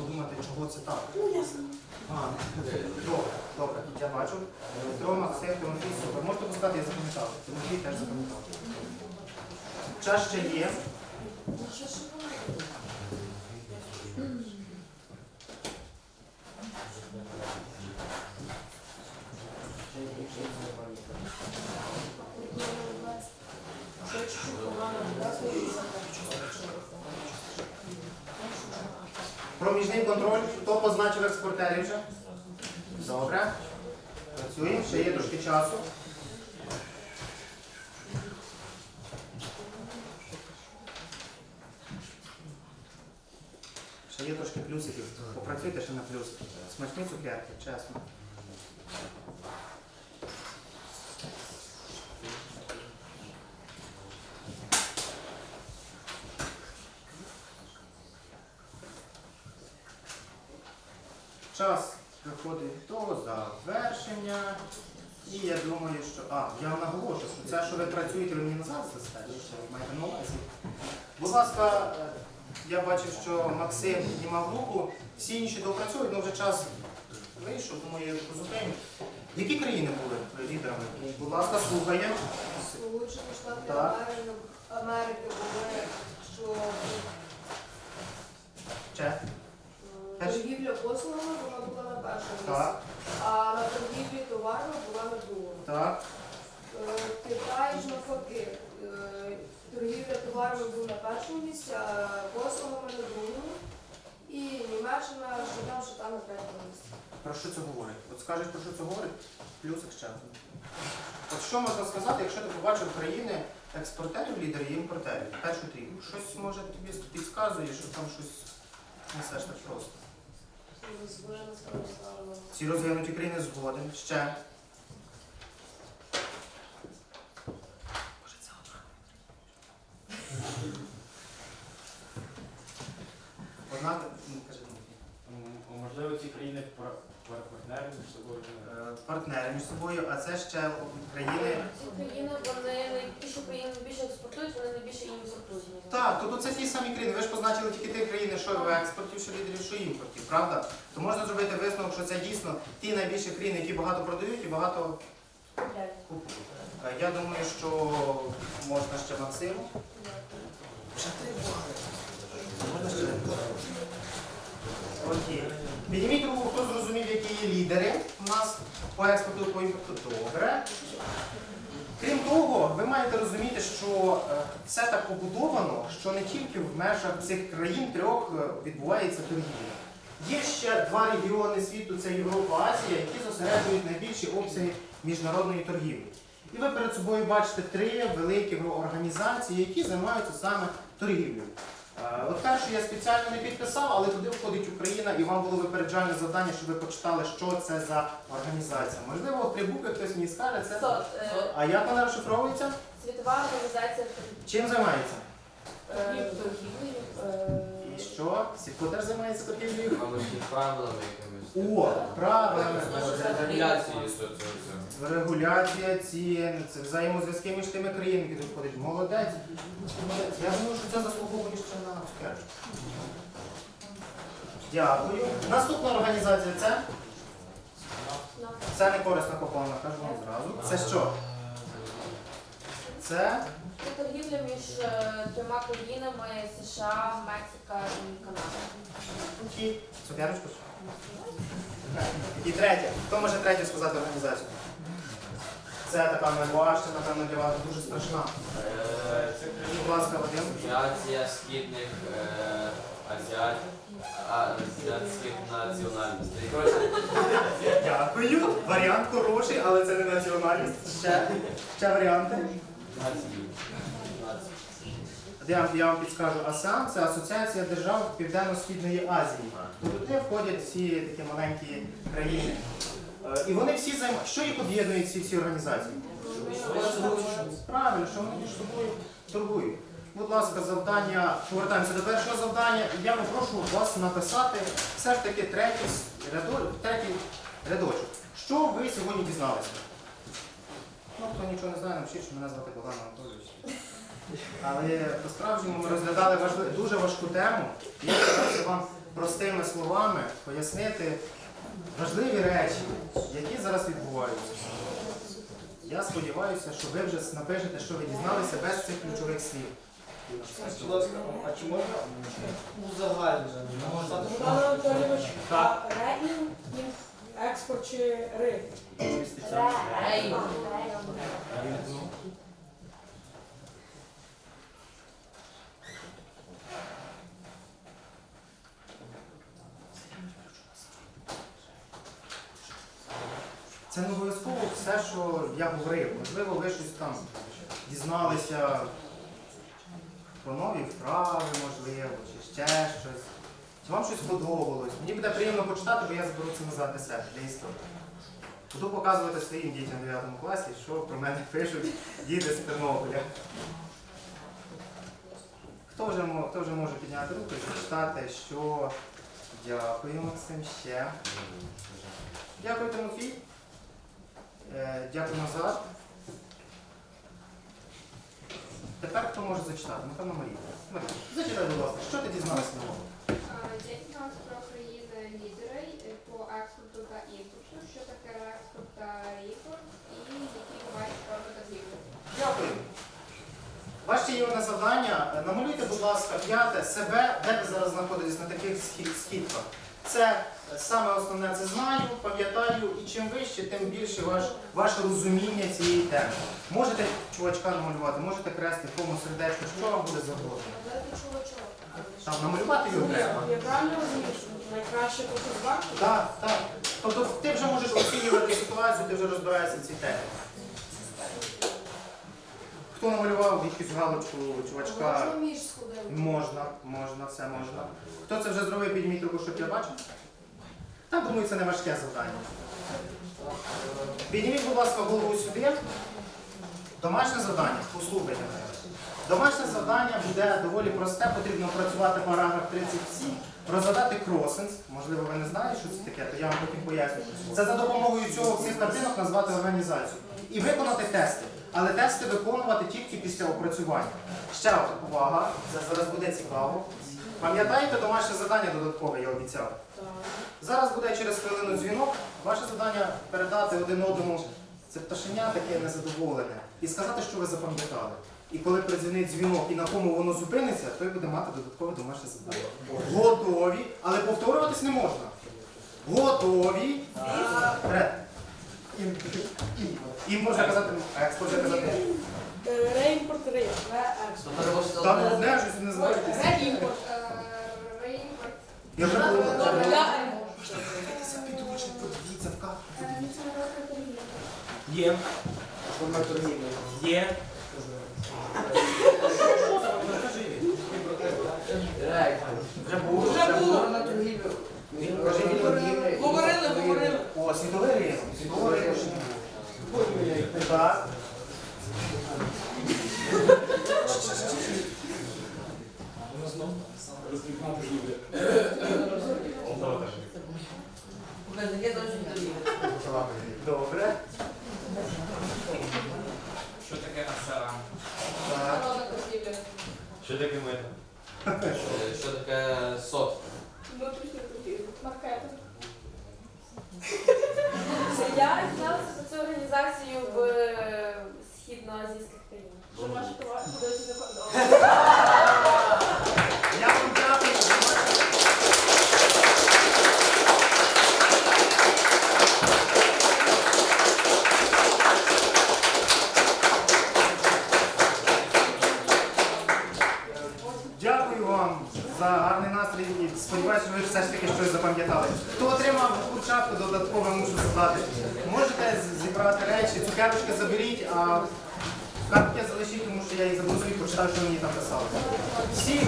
подумати, чого це так. Ну, ясно. А, добре, добре, я бачу. Петро, Максим, Тимофій, супер. Можете пускати, я запам'ятав. Тимофій теж запам'ятав. Час ще є. Що ж ви? Це чуть-чуть погано, будь ласка, Проміжний контроль. Хто позначив експортерів вже? Добре. Працюємо, ще є трошки часу. Ще є трошки плюсиків. Попрацюйте ще на плюс. Смачні цукерки, чесно. Час приходить до завершення. І я думаю, що. А, я вам наголошую, що це, що ви працюєте, ви мені назад застежите, що ви маєте на увазі. Будь ласка, е, я бачив, що Максим піднімав руку, всі інші допрацюють, але вже час вийшов, тому я позупиню. Які країни були лідерами? Будь ласка, слухаємо. Сполучені Штати Так. Америки, Америки були, що Ще. Торгівля послугами вона була на першому місці, Так, а на торгівлі товарами була на другому. так. Е, Китай ж навпаки, е, торгівля товарами була на першому місці, а послугами на другому. І Німеччина, що там, що там на третьому місці. Про що це говорить? От скажеш, про що це говорить? Плюсик ще. От що можна сказати, якщо ти побачив країни експортерів, лідерів і імпортерів? Першу трійку. Щось може тобі підказує, що там щось несеш так просто. Ці розвинуті країни згоден. Ще. Одна? Ну. М, Можливо, ці країни пар- пар- партнери між собою. Е, партнери між собою, а це ще країни. Ці країни, вони найбільше імпортують. Так, тобто це ті самі країни. Ви ж позначили тільки ті країни, що в експорті, що лідерів, що імпортів, правда? То можна зробити висновок, що це дійсно ті найбільші країни, які багато продають і багато купують. Е, Я думаю, що можна ще Максиму. Ще? Окей. Підніміть руку, хто зрозумів, які є лідери у нас по експорту по імпорту. Добре. Крім того, ви маєте розуміти, що е, все так побудовано, що не тільки в межах цих країн трьох е, відбувається торгівля. Є ще два регіони світу, це Європа, Азія, які зосереджують найбільші обсяги міжнародної торгівлі. І ви перед собою бачите три великі організації, які займаються саме торгівлею. Е, От першу я спеціально не підписав, але туди входить Україна, і вам було випереджальне завдання, щоб ви почитали, що це за організація. Можливо, три букви хтось мені скаже, це. СОТ, е, А як вона розшифровується? Світова організація Чим займається? торгівлі. І що? Сітко теж займається торгівлею? Мабуть, правилами якимись. О, правильно. Регуляції. Регуляція цін, це взаємозв'язки між тими країнами, які тут входять. Молодець. Молодець. Я думаю, що це заслуговує ще на цукерку. Дякую. Наступна організація це? Це не корисна копална, кажу вам зразу. Це що? Це Це торгівля між е, трьома країнами США, Мексика і Канада. Цукерочку? І третє. Хто може третє сказати організацію? Це така найважча, напевно, для вас дуже страшна. Е, Будь ласка, Вадим. Асоціація східних е, азіат, азіатських національностей. Коротше, Дякую. Варіант хороший, але це не національність. Ще, ще варіанти. Я, я вам підскажу, АСЕАН це Асоціація держав Південно-Східної Азії. Туди входять всі такі маленькі країни. Е, І вони всі займаються. Що їх об'єднує ці всі організації? Правильно, що вони між собою торгують. Будь ласка, завдання, повертаємося до першого завдання. Я попрошу вас написати все ж таки третій рядочок. Що ви сьогодні дізналися? Ну, хто нічого не знає, напишіть, що мене звати Богдан Анатолійович. Але по-справжньому ми розглядали важли- дуже важку тему. Я старався вам простими словами пояснити важливі речі, які зараз відбуваються. Я сподіваюся, що ви вже напишете, що ви дізналися без цих ключових слів. Скажіть, будь ласка, а чи можна узагальнити? Пане Анатолійович, Так. а експорт чи ринок? Це не обов'язково все, що я говорив. Можливо, ви щось там дізналися про нові вправи, можливо, чи ще щось. Вам щось сподобалось? Мені буде приємно почитати, бо я зберу це назад для себе, для історії. Буду показувати своїм дітям в 9 класі, що про мене пишуть діти з Тернополя. Хто вже, хто вже може підняти руку і прочитати, що дякую, Максим, ще. Дякую, Тимофій. Е, Дякую назад. Тепер хто може зачитати? Напевно, Марія. Марія, зачитай, будь ласка, що ти дізналася нового? Я дізналася про країни лідери е, по експорту та імпорту, що таке експорт та імпорт, і які бувають форми та звіти. Дякую. Ваше є одне завдання. Намалюйте, будь ласка, п'яте себе, де ви зараз знаходитесь на таких східках. Це е, саме основне це знаю, пам'ятаю, і чим вище, тим більше ваш, ваше розуміння цієї теми. Можете чувачка намалювати, можете крести, кому сердечко, що вам буде загрожено. Там намалювати його треба. Я правильно розумію, що найкраще показати? Так, так. Тобто ти вже можеш оцінювати ситуацію, ти вже розбираєшся в цій темі. Хто намалював якусь галочку чувачка? Можна між сходити. Можна, можна, все можна. Хто це вже зробив, підніміть руку, щоб я бачив. Та, думаю, це не важке завдання. Підніміть, будь ласка, голову сюди. Домашнє завдання, послухайте мене. Домашнє завдання буде доволі просте, потрібно працювати параграф 37, розгадати кросенс. Можливо, ви не знаєте, що це таке, то я вам потім поясню. Це за допомогою цього всіх картинок назвати організацію. І виконати тести. Але тести виконувати тільки після опрацювання. Ще одна увага, це зараз буде цікаво. Пам'ятаєте домашнє завдання додаткове, я обіцяв? Так. Зараз буде через хвилину дзвінок. Ваше завдання передати один одному це пташеня таке незадоволене і сказати, що ви запам'ятали. І коли придзвонить дзвінок і на кому воно зупиниться, той буде мати додаткове домашнє завдання. Готові, але повторюватись не можна. Готові. Вперед. Імпорт вже казати, а експорт вже казати. Е, Реімпорт, реекспорт. Там одне щось не знаєте. Реімпорт. Е, Реімпорт. Я вже Подивіться, підручник, подивіться в карту. Є. Форма торгівлі. Є. Вже було. Вже було. Говорили, говорили. О. Світовий Добре. Що таке АСА? Так. Народна торгівля. Що таке мито? Е, Що таке сот? Внутрішня торгівля. Маркетинг. Я дізналася про цю організацію в е, східноазійських країнах. Що ваші товари ходять за кордон. Я вам дякую. за ваше- Дякую вам за гарний настрій і сподіваюся, ви все ж таки щось запам'ятали. Хто отримав курчатку, додатково мушу задати. Можете зібрати речі, цукерочки заберіть, а картки залишіть, тому що я їх забуду і почитаю, що мені там писали. Всі